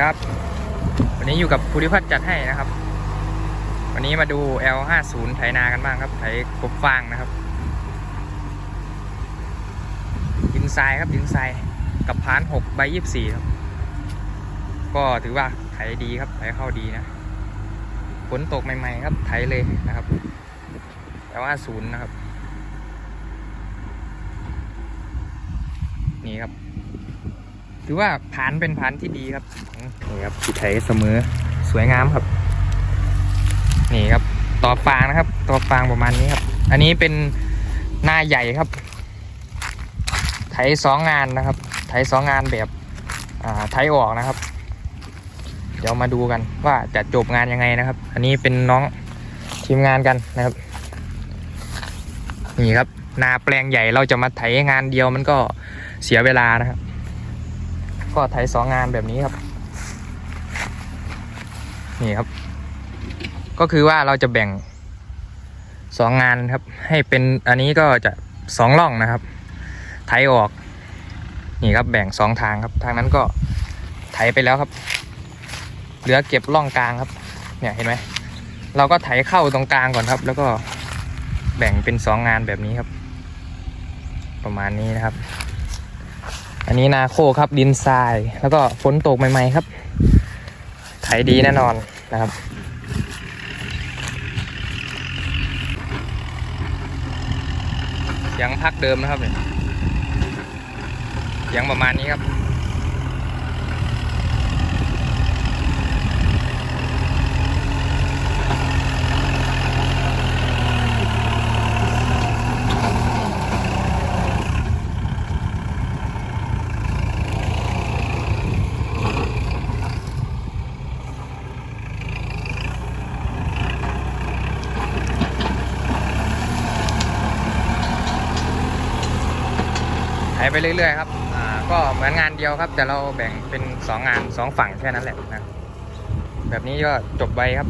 ครับ วันนี้อยู่กับภูริพัฒน์จัดให้นะครับ วันนี้มาดู L50 ไถนากันบ้างครับ ไถกบฟางนะครับดินทรายครับดินทรายกับพาน6ใบ24ครับ ก็ถือว่าไถดีครับ ไถเข้าดีนะฝนตกใหม่ๆครับ ไถเลยนะครับ L50 นะครับ นี่ครับ ถือว่าผานเป็นผานที่ดีครับนี่ครับขีดไถเสมอสวยงามครับ นี่ครับต่อฟางนะครับ ต่อฟางประมาณนี้ครับ อันนี้เป็นหน้าใหญ่ครับ ไถสองงานนะครับ ไถสองงานแบบอ่าไถออกนะครับ เดี๋ยวมาดูกันว่าจะจบงานยังไงนะครับ อันนี้เป็นน้องทีมงานกันนะครับ นี่ครับ นาแปลงใหญ่เราจะมาไถงานเดียวมันก็เสียเวลานะครับ ก็ไถสองงานแบบนี้ครับ นี่ครับ ก็คือว่าเราจะแบ่งสองงานครับ ให้เป็นอันนี้ก็จะสองร่องนะครับ ไถออก นี่ครับแบ่งสองทางครับ ทางนั้นก็ไถไปแล้วครับ เหลือเก็บร่องกลางครับ เนี่ยเห็นไหมเราก็ไถเข้าตรงกลางก่อนครับ แล้วก็แบ่งเป็นสองงานแบบนี้ครับ ประมาณนี้นะครับ อันนี้นาโคครับดินทราย แล้วก็ฝนตกใหม่ ๆ ครับ ไถดีแน่นอนนะครับเสียงพักเดิมนะครับเนี่ยเสียงประมาณนี้ครับายไปเรื่อยๆครับอ่าก็เหมือนงานเดียวครับ แต่เราแบ่งเป็นสองงานสองฝั่งแค่นั้นแหละนะแบบนี้ก็จบไวครับ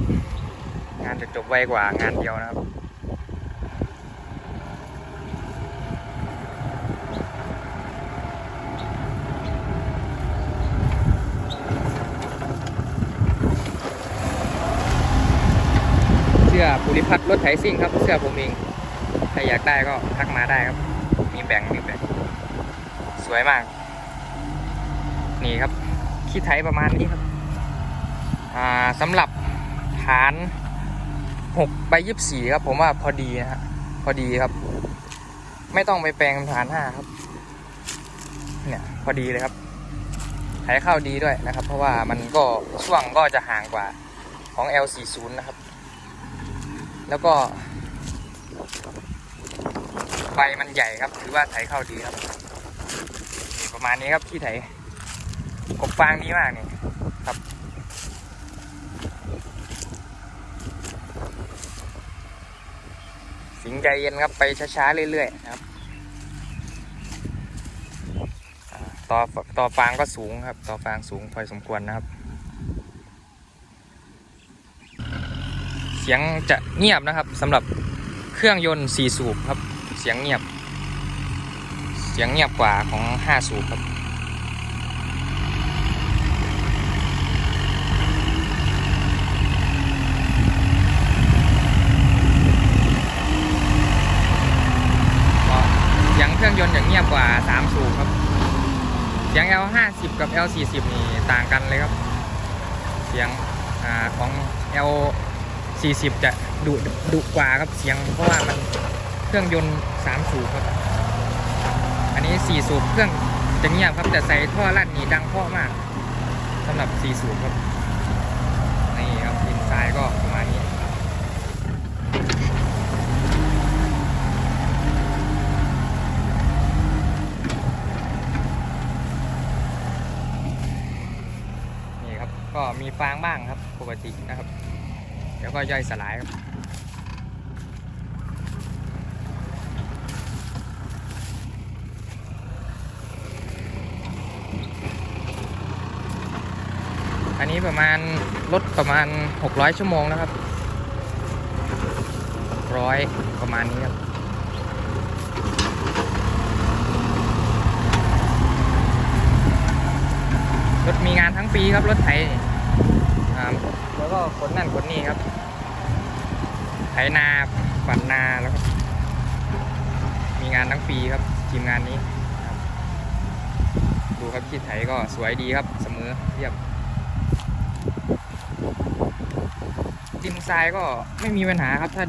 งานจะจบไวกว่างานเดียวนะครับเสื้อภูริพัฒน์รถไถซิ่งครับเสื้อผมเอง ใครอยากได้ก็ทักมาได้ครับ มีแบ่งมีแบ่ง วยมาก นี่ครับขี้ไถประมาณนี้ครับสำหรับฐาน6ใบยี่สี่ครับ ผมว่าพอดีนะฮะพอดีครับ ไม่ต้องไปแปลงฐานห้าครับ เนี่ยพอดีเลยครับไถเข้าดีด้วยนะครับ เพราะว่ามันก็ช่วงก็จะห่างกว่าของ L40 นะครับ แล้วก็ใบมันใหญ่ครับ ถือว่าไถเข้าดีครับ ประมาณนี้ครับที่ไถกบฟางดีมากนี่ครับ สิงใจเย็นครับไปช้าๆเรื่อยๆนะครับต่อต่อฟางก็สูงครับ ต่อฟางสูงพอสมควรนะครับ เสียงจะเงียบนะครับสำหรับเครื่องยนต์4สูบครับ เสียงเงียบ สียงเงียบกว่าของ 5 สูบครับ เสียงเครื่องยนต์อย่างเงียบกว่า 3 สูบครับ เสียง L50 กับ L40 นี่ต่างกันเลยครับ เสียงอของ L 40 จะดุดุกว่าครับเสียงเพราะว่ามันเครื่องยนต์ 3 สูบครับ 4 สูบเครื่องจะเงียบครับแต่ใส่ท่อลั่นนี่ดังเพาะมากสำหรับ 4 สูบครับ นี่ครับดินทรายก็ประมาณนี้นี่ครับก็มีฟางบ้างครับปกตินะครับ เดี๋ยวก็ย่อยสลายครับ อันนี้ประมาณรถประมาณ 600 ชั่วโมงนะครับร้อยประมาณนี้ครับรถมีงานทั้งปีครับรถไถนะแล้วก็ขนนั่นขนนี่ครับ ไถนาฝันนาแล้วก็มีงานทั้งปีครับทีมงานนี้ดูครับที่ไถก็สวยดีครับเสมอเรียบ ดินทรายก็ไม่มีปัญหาครับ ถ้า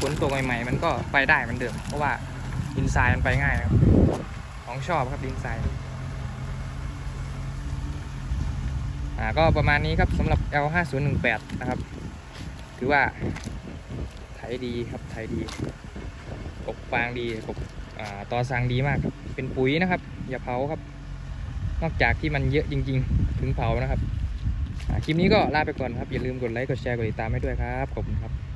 ฝนตกใหม่ๆมันก็ไปได้เหมือนเดิม เพราะว่าดินทรายมันไปง่ายนะครับ ของชอบครับดินทรายอ่าก็ประมาณนี้ครับสำหรับ L5018 นะครับ ถือว่าไถดีครับไถดีกบฟางดีกบอ่าตอซางดีมากครับ เป็นปุ๋ยนะครับ อย่าเผาครับ นอกจากที่มันเยอะจริง ๆ ถึงเผานะครับ คลิปนี้ก็ลาไปก่อนครับ อย่าลืมกดไลค์กดแชร์กดติดตามให้ด้วยครับขอบคุณครับ